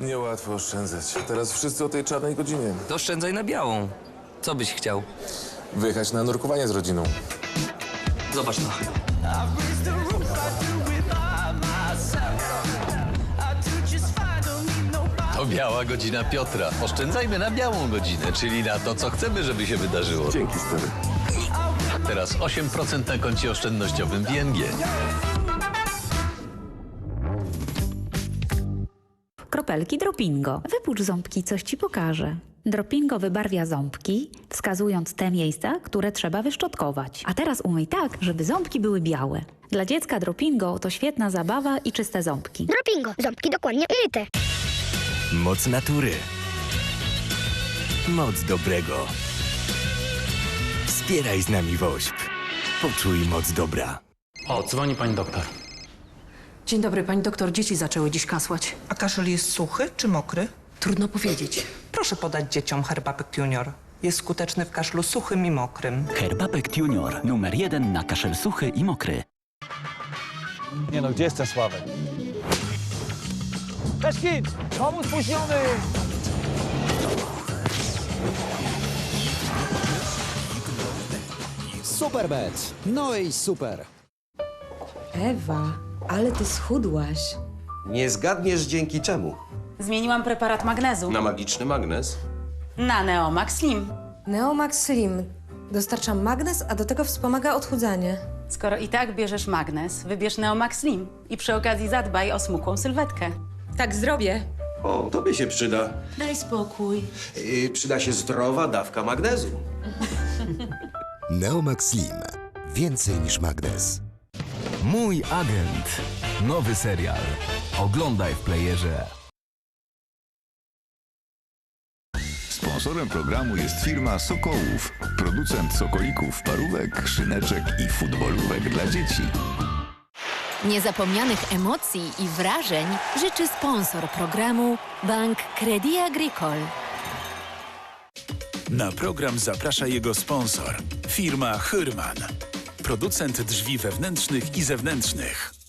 Niełatwo oszczędzać. Teraz wszyscy o tej czarnej godzinie. To oszczędzaj na białą. Co byś chciał? Wyjechać na nurkowanie z rodziną. Zobacz no. To biała godzina Piotra. Oszczędzajmy na białą godzinę, czyli na to, co chcemy, żeby się wydarzyło. Dzięki, stary. Teraz 8% na koncie oszczędnościowym WNG. Kropelki Dropingo. Wypucz ząbki, coś ci pokażę. Dropingo wybarwia ząbki, wskazując te miejsca, które trzeba wyszczotkować. A teraz umyj tak, żeby ząbki były białe. Dla dziecka Dropingo to świetna zabawa i czyste ząbki. Dropingo. Ząbki dokładnie umyte. Moc natury. Moc dobrego. Wspieraj z nami WOŚP. Poczuj moc dobra. O, dzwoni pani doktor. Dzień dobry, pani doktor. Dzieci zaczęły dziś kasłać. A kaszel jest suchy czy mokry? Trudno powiedzieć. Proszę podać dzieciom Herbapek Junior. Jest skuteczny w kaszlu suchym i mokrym. Herbapek Junior, numer jeden na kaszel suchy i mokry. Nie no, gdzie jest ten Sławek? Peszkin! Komu spóźniony? Superbet. No i super. Ewa, ale ty schudłaś. Nie zgadniesz dzięki czemu? Zmieniłam preparat magnezu Na magiczny magnes? na Neomax Slim. Neomax Slim dostarcza magnez, a do tego wspomaga odchudzanie. Skoro i tak bierzesz magnez, wybierz Neomax Slim i przy okazji zadbaj o smukłą sylwetkę. Tak zrobię. O, tobie się przyda. Daj spokój. Yy, przyda się zdrowa dawka magnezu. Neomax Slim. Więcej niż magnes. Mój agent. Nowy serial. Oglądaj w playerze. Sponsorem programu jest firma Sokołów, producent sokolików, parówek, szyneczek i futbolówek dla dzieci. Niezapomnianych emocji i wrażeń życzy sponsor programu Bank Credit Agricole. Na program zaprasza jego sponsor, firma Hyrman, producent drzwi wewnętrznych i zewnętrznych.